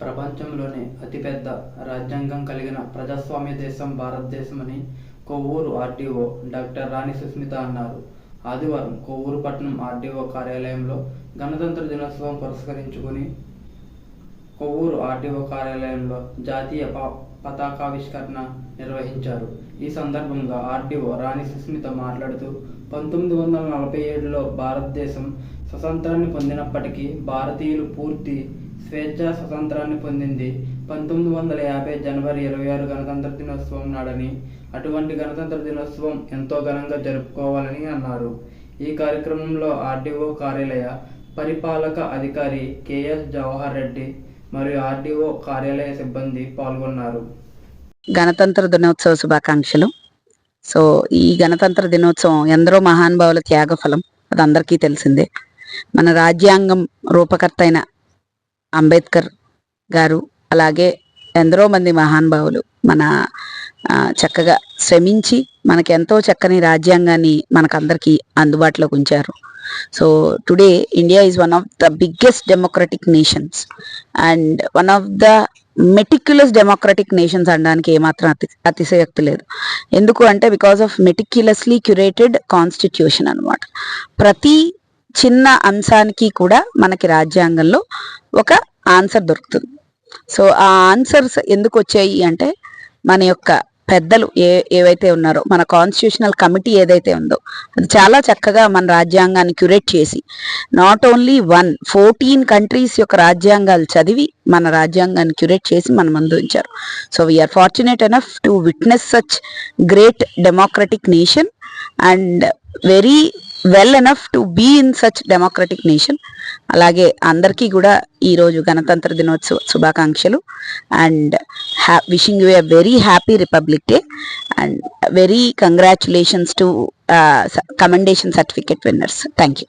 ప్రపంచంలోనే అతిపెద్ద రాజ్యాంగం కలిగిన ప్రజాస్వామ్య దేశం భారతదేశమని కొవ్వూరు ఆర్డీఓ డాక్టర్ రాణి సుస్మిత అన్నారు. ఆదివారం కొవ్వూరు పట్టణం ఆర్డీఓ కార్యాలయంలో గణతంత్ర దినోత్సవం పురస్కరించుకుని కొవ్వూరు ఆర్డీఓ కార్యాలయంలో జాతీయ ప- పతాకావిష్కరణ నిర్వహించారు. ఈ సందర్భంగా ఆర్డీఓ రాణి సుస్మిత మాట్లాడుతూ పంతొమ్మిది వందల నలభై ఏడులో భారతదేశం స్వతంత్రాన్ని పొందినప్పటికీ భారతీయులు పూర్తి స్వేచ్ఛ స్వతంత్రాన్ని పొందింది. పంతొమ్మిది వందల యాభై జనవరి ఇరవై ఆరు గణతంత్ర దినోత్సవం నాడని అటువంటి గణతంత్ర దినోత్సవం ఎంతో ఘనంగా జరుపుకోవాలని అన్నారు. ఈ కార్యక్రమంలో ఆర్డీఓ కార్యాలయ పరిపాలక అధికారి కెఎస్ జవహర్ రెడ్డి మరియు ఆర్డీఓ కార్యాలయ సిబ్బంది పాల్గొన్నారు. గణతంత్ర దినోత్సవ శుభాకాంక్షలు. సో ఈ గణతంత్ర దినోత్సవం ఎందరో మహానుభావుల త్యాగఫలం అది అందరికీ తెలిసిందే. మన రాజ్యాంగం రూపకర్త అయిన అంబేద్కర్ గారు అలాగే ఎందరో మంది మహానుభావులు మన చక్కగా శ్రమించి మనకి ఎంతో చక్కని రాజ్యాంగాన్ని మనకందరికీ అందుబాటులోకి ఉంచారు. So today India is one of the biggest democratic nations. And one of the meticulous democratic nations అనడానికి ఏమాత్రం అతి అతిశయోక్తి లేదు. ఎందుకు అంటే because of meticulously curated constitution అన్నమాట. ప్రతి చిన్న అంశానికి కూడా మనకి రాజ్యాంగంలో ఒక ఆన్సర్ దొరుకుతుంది. సో ఆ ఆన్సర్స్ ఎందుకు వచ్చాయి అంటే మన యొక్క పెద్దలు ఏ ఏవైతే ఉన్నారో మన కాన్స్టిట్యూషనల్ కమిటీ ఏదైతే ఉందో అది చాలా చక్కగా మన రాజ్యాంగాన్ని క్యూరేట్ చేసి not only one forty countries యొక్క రాజ్యాంగాలు చదివి మన రాజ్యాంగాన్ని క్యూరేట్ చేసి మన ముందు ఉంచారు. So we are fortunate enough to witness such great democratic nation and very well enough to be in such democratic nation అలాగే అందరికీ కూడా ఈరోజు గణతంత్ర దినోత్సవ శుభాకాంక్షలు. And ha wishing you a very happy Republic Day and very congratulations to commendation certificate winners thank you